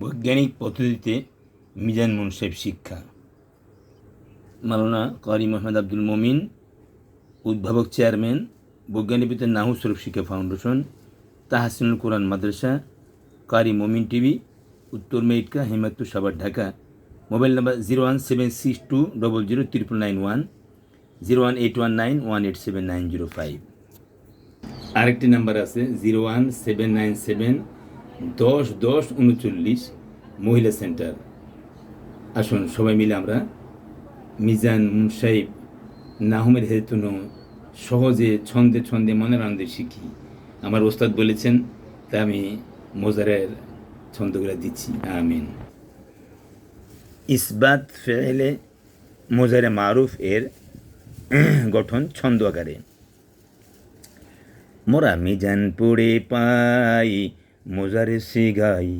বৈজ্ঞানিক পদ্ধতিতে মিজান মুনসেব শিক্ষা। মালানা কারি মোহাম্মদ আব্দুল মমিন, উদ্ভাবক চেয়ারম্যান বৈজ্ঞানিকবিদ্যার নাহু স্বরূপ শিক্ষা ফাউন্ডেশন, তাহাসিনুল কোরআন মাদ্রাসা, কারি মমিন টিভি, উত্তর Metka Hemayetpur Savar, Dhaka. Mobile number zero one seven six two double zero triple nine one, zero one eight one nine one eight seven nine zero five. আরেকটি number আছে zero one seven nine seven দশ দশ, উনচল্লিশ মহিলা centre. আসুন, সবাই মিলে আমরা মিজান মুসাইব নাহুমের হেতুন সহজে ছন্দে ছন্দে মনের আনন্দে শিখি। আমার ওস্তাদ বলেছেন, তা আমি মোজারের ছন্দগুলো দিচ্ছি। আমিন। ইসবাত ফেলে মোজারে মারুফ এর গঠন ছন্দ আকারে। মোরা মিজান পড়ে পাই মোজারে সিগাই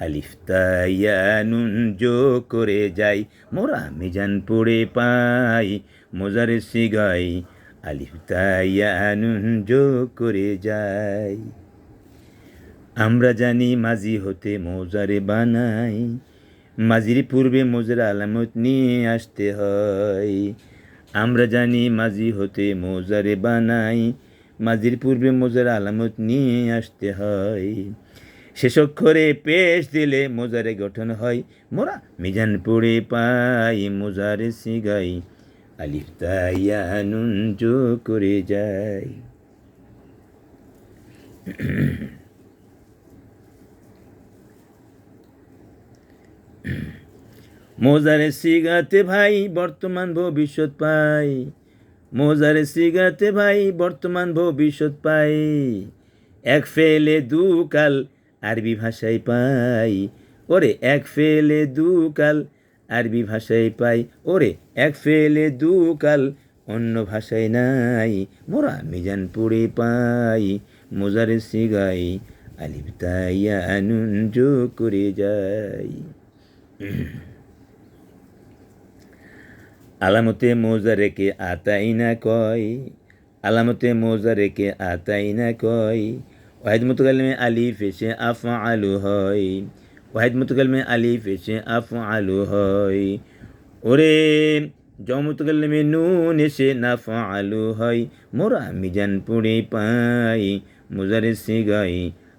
আলিফ তাইয়ানুন জো করে যাই, মোরা মিজান পড়ে পাই। মোজারে সিগাই আলিফ তাইয়ানুন জো করে যাই। আমরা জানি মাঝি হতে মোজারে বানাই মাঝির পূর্বে মোজার আলামত নিয়ে আসতে হয়। আমরা জানি মাঝি হতে মোজারে বানাই মাঝির পূর্বে মোজার আলামত নিয়ে আসতে হয়। শেষ অক্ষরে পেশ দিলে মোজারে গঠন হয়। মোরা মিজান পড়ে পাই, মোজারে সিগাই। আলিফ তাইয়া নুন জো করে যায় মোজারে সিগাতে ভাই বর্তমান ভবিষ্যৎ পাই। মোজারে সিগাতে ভাই বর্তমান ভবিষ্যৎ পাই। এক ফেলে দু কাল আরবি ভাষায় পাই। ওরে এক ফেলে দু কাল আরবি ভাষায় পাই। ওরে এক ফেলে দু কাল অন্য ভাষায় নাই। মোরা মিজান পড়ে পাই। মোজারে সিগাই আলিফ তাইয়া আনুন করে যাই। আলামতে মোজা রেখে আতাই না কয়, আলামতে মোজা রেখে আতাই না কয়। ওয়াহিদ মুতকালমে আলিফ এসে আফ আলু হয়, ওয়াহিদ মুতকালমে আলিফ এসে আফ আলু হয়। ওরে জমুতকালমে নুন এসে নাফ আলু হয়, মোরা মিজান পুড়ে পাই, মোজারে সিগাই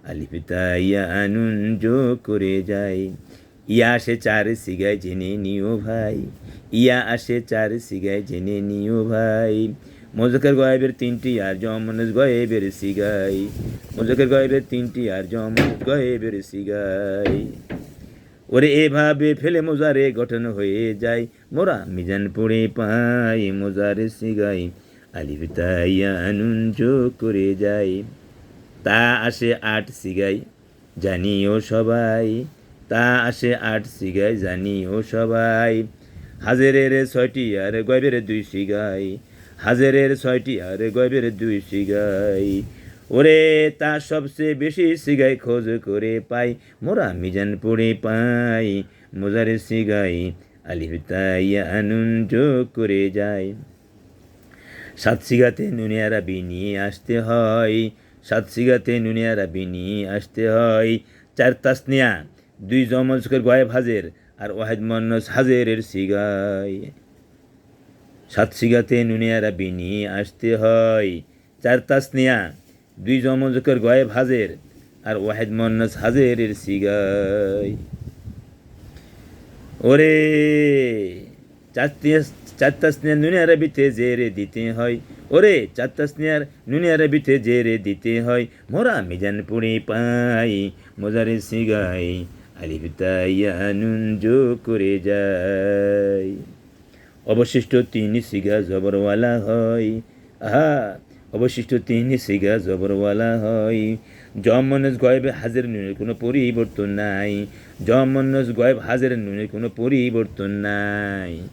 আলিফ তাইয়া আনুন জো করে যায়। ইয়া আসে চার সিগায় জেনে নিও ভাই। ইয়া আসে চার সিগায় জেনে নিও ভাই। মোজাকের গয়েবের তিনটি আর জমনস গয়েবের সিগাই মোজাকের গয়েবের তিনটি আর জমনস গয়েবের সিগাই ওরে এভাবে ফেলে মোজারে গঠন হয়ে যায়। মোরা মিজান পড়ে পাই মোজারে সিগাই আলিফ তাইয়া আনুন জো করে যায়। তা আসে আট সিগাই জানিও সবাই। তা আসে আট সিগাই জানিও সবাই। হাজারের ছয়টি আর গয়বের দুই সিগাই হাজারের ছয়টি আর গয়বের দুই সিগাই ওরে তা সবচেয়ে বেশি সিগাই খোঁজ করে পাই, মোরা মিজান পড়ে পাই। মোজারে সিগাই আলিফ তাইয়া আনুন করে যায় সাত সিগাতে নুনিয়ারা নিয়ে আসতে হয়। সাত সিগাতে নুনিয়ারা নিয়ে আসতে হয়। চার তাসনিয়া দুই জমজকের গয়েব হাজের আর ওয়াহেদ মন্নস হাজেরের সিগাই সাত সিগাতে নুনিয়ারা বিনি আসতে হয়। চার তাসনিয়া দুই জমজকের গয়েব হাজের আর ওয়াহেদ মন্নস হাজেরের সিগাই ওরে, চার চারটা স্নেহার নুনি আরবিতে জেরে দিতে হয়। ওরে চারটা স্নেহার নুনি আরবিতে জেরে দিতে হয়। মোরা মিজান পুড়ে পাই মোজারে সিগাই করে যায় অবশিষ্ট তিন সিগা জবরওয়ালা হয়। আহা, অবশিষ্ট তিন সিগা জবরওয়ালা হয়। জমনস গয়েবে হাজের নুনের কোনো পরিবর্তন নাই। জমনস গয়েব হাজের নুনের কোনো পরিবর্তন নাই।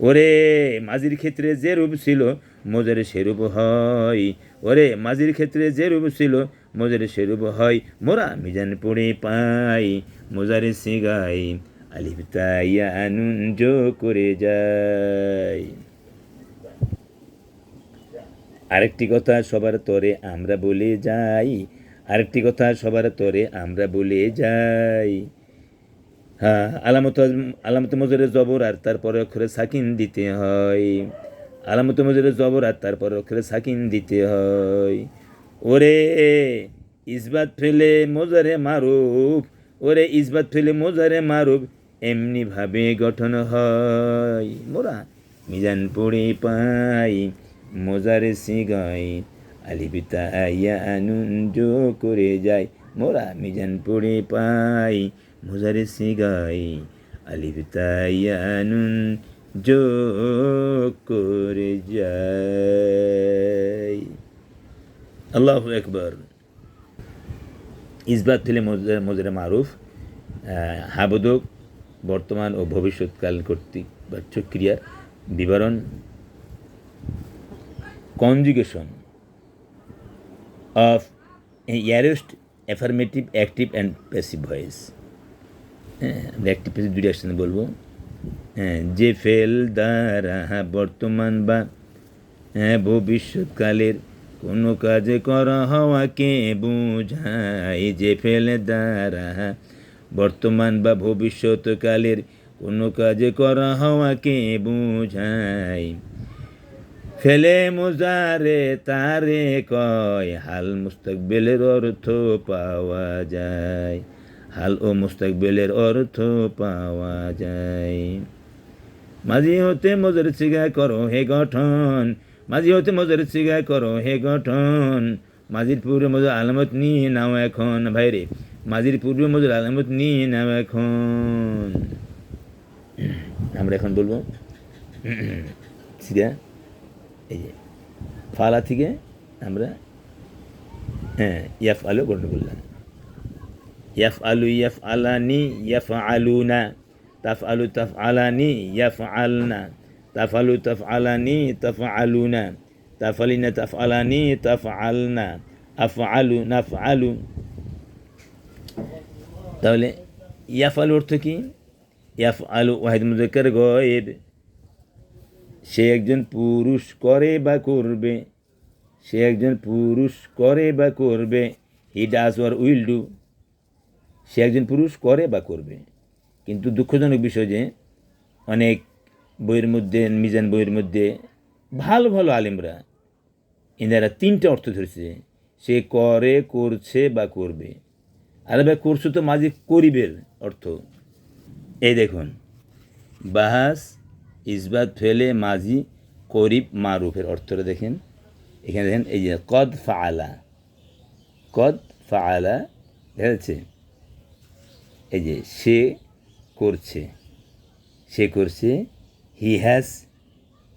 ওরে, মাঝির ক্ষেত্রে যে রূপ ছিল, মোজারে সেরূপ হয়। ওরে, মাঝির ক্ষেত্রে যে রূপ ছিল মোজারে সেরূপ হয়। মোরা মিজান পড়ে পাই, মোজারে সিগাই, আলিফ তাইয়া আনুন জো করে যায় আরেকটি কথা সবার তরে আমরা বলে যাই, আরেকটি কথা সবার তরে আমরা বলে যাই। হ্যাঁ আলামত আলামত মজুরের জবর আর তারপরে অক্ষরে সাকিন দিতে হয়। আলামত মজুরের জবর আর তারপরে অক্ষরে সাকিন দিতে হয়। ওরে ইসবাত ফেলে মজারে মারুফ, ওরে ইসবাত ফেলে মজারে মারুফ এমনিভাবে গঠন হয়। মোরা মিজান পড়ে পাই, মজারে সিগাই আলিপিতা আইয়া আনন্দ করে যায় মোরা মিজান পড়ে পাই, মজারে সিগাই আলিপিতা আইয়া আনন্দ করে যায় আল্লাহ একবার ইসবাত ফেলে মজুরে মারুফ হাবোধক বর্তমান ও ভবিষ্যৎকালীন কর্তৃক বাচ্য ক্রিয়ার বিবরণ। Conjugation of arrest affirmative active and passive voice হ্যাঁ অ্যাক্টিভ প্যাসিভ দুটি একসাথে বলব। হ্যাঁ যে ফেল দ্বারা বর্তমান বা হ্যাঁ ভবিষ্যৎকালের কোনো কাজ করা, হওয়াকে বোঝায় যে ফেলে দ্বারা। বর্তমান বা ভবিষ্যৎকালের কোনো কাজে করা, হওয়াকে বোঝায় ফেলে মোজারে তারে কয়, হাল মুস্তাকবেলের অর্থ পাওয়া যায়। হাল ও মুস্তাকবেলের অর্থ পাওয়া যায়। মাঝি হতে মজুর চিগা করো হে গঠন মাঝি হতে মজুর চিগা করো হে গঠন। মাঝির পূর্বে মজুর আলামত নিয়ে নাও এখন। ভাইরে মাঝির পূর্বে মজুর আলামত নিয়ে নাও এখন। আমরা এখন বলব, সিগা, এই যে, ফালা থেকে আমরা হ্যাঁ ইয়াফ আলু গঠন করলাম। ইয়াফ আলু ইয়াফ আলানি, ইয়াফ আলুনা। তাফ আলু তাফ আলানি, ইয়াফ আলনা। তাফ আলু তাফ আলানি তাফ আলুনা তাফ আলিনা তাফ আলানি তাফ আলনা আফ আলু নাফ আলু তাহলে ইয়াফ আলু অর্থ কি? ইয়াফ আলু ওয়াহিদ মুজাক্কার গয়েব সে একজন পুরুষ করে বা করবে। সে একজন পুরুষ করে বা করবে। He does or will do. সে একজন পুরুষ করে বা করবে। কিন্তু দুঃখজনক বিষয় যে, অনেক বইয়ের মধ্যে, মিজান বইয়ের মধ্যে ভালো ভালো আলিমরা এনারা তিনটা অর্থ ধরেছে সে করে, করছে বা করবে। আর ভাই, করছে তো মাঝে করিবের অর্থ। এই দেখুন, বাহাস, ইসবাত ফেলে মাঝি করিব মারুফের অর্থটা দেখেন। এখানে দেখেন, এই যে কদ ফাআলা কদ ফাআলা, দেখা যাচ্ছে, এই যে সে করছে সে করছে হি হ্যাজ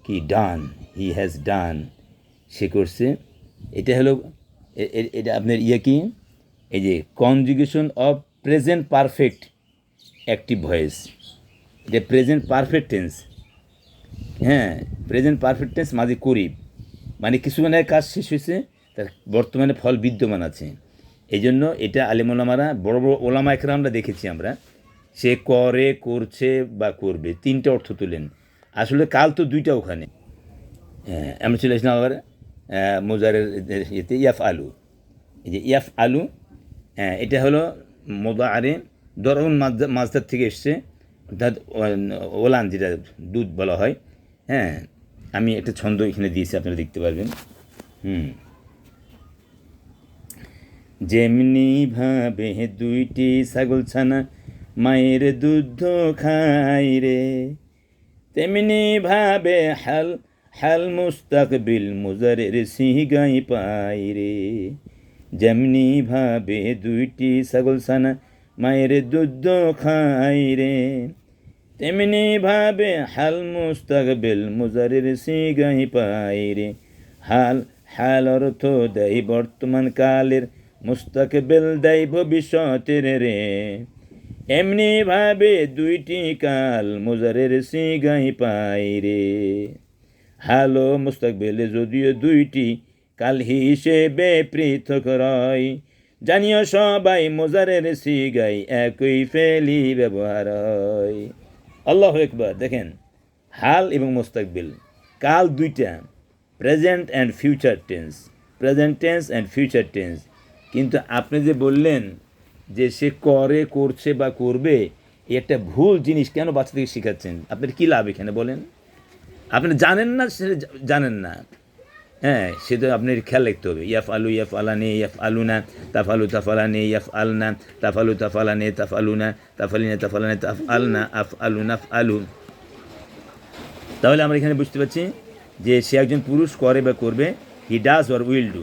কি ডান হি হ্যাজ ডান সে করছে। এটা হলো এটা আপনার ইয়ে কি? এই যে conjugation of present perfect active voice এটা প্রেজেন্ট পারফেক্ট টেন্স হ্যাঁ প্রেজেন্ট পারফেক্ট টেন্স মাঝে করি। মানে কিছুমানের কাজ শেষ হয়েছে, তার বর্তমানে ফল বিদ্যমান আছে। এই জন্য এটা আলিমোলামারা, বড় বড় ওলামা একরামরা দেখেছি আমরা। সে করে, করছে বা করবে, তিনটা অর্থ তুলেন। আসলে কাল তো দুইটা ওখানে। হ্যাঁ আমি চলে আসলাম আবার মোজারের ইয়েতে ইয়াফ আলু এই যে ইয়াফ আলু হ্যাঁ এটা হলো মোদা আরে দরুন মাছদার থেকে এসছে। অর্থাৎ ওলান যেটা দুধ বলা হয়। হ্যাঁ আমি একটা ছন্দ এখানে দিয়েছি, আপনারা দেখতে পারবেন। হুম। যেমনি ভাবে দুইটি ছাগল ছানা, মায়ের দুধ খাই রে। তেমনি ভাবে হাল হাল মুস্তাকবিল মুজারের সিগাই পাই রে। যেমনি ভাবে দুইটি ছাগল ছানা মায়ের দুধ খাই রে। তেমনি ভাবে হাল মুস্তাকবিল মুজারের সিগাই পাই রে। হাল হাল অর্থ দেয় বর্তমান কালের মুস্তাকবেল দেয় ভবিষ্যতের রে। এমনি ভাবে দুইটি কাল মুজারের সিগাই পাই রে। হালো মুস্তাকবেলে যদিও দুইটি কাল হিসেবে পৃথক রয়, জানিও সবাই মোজারের সিগাই একই ফেলি ব্যবহার হয়। আল্লাহ একবার দেখেন, হাল এবং মোস্তাকবিল, কাল দুইটা, present and future tense, present tense and future tense. কিন্তু আপনি যে বললেন যে সে করে, করছে বা করবে একটা ভুল জিনিস কেন বাচ্চাদেরকে শেখাচ্ছেন? আপনার কী লাভ এখানে বলেন? আপনি জানেন না জা- জানেন না। হ্যাঁ সে তো আপনার খেয়াল রাখতে হবে। ইয়াফ আলু ইয়াফ আলানে ইয়াফ আলু না তাফালু তাফালানে ইয়াফ আল না তাফালু তাফালানে তাফ আলু না তাফালিনে তাফালানে তাফ আল না আফ আলু নাফ আলু তাহলে আমরা এখানে বুঝতে পারছি যে সে একজন পুরুষ করে বা করবে he does or will do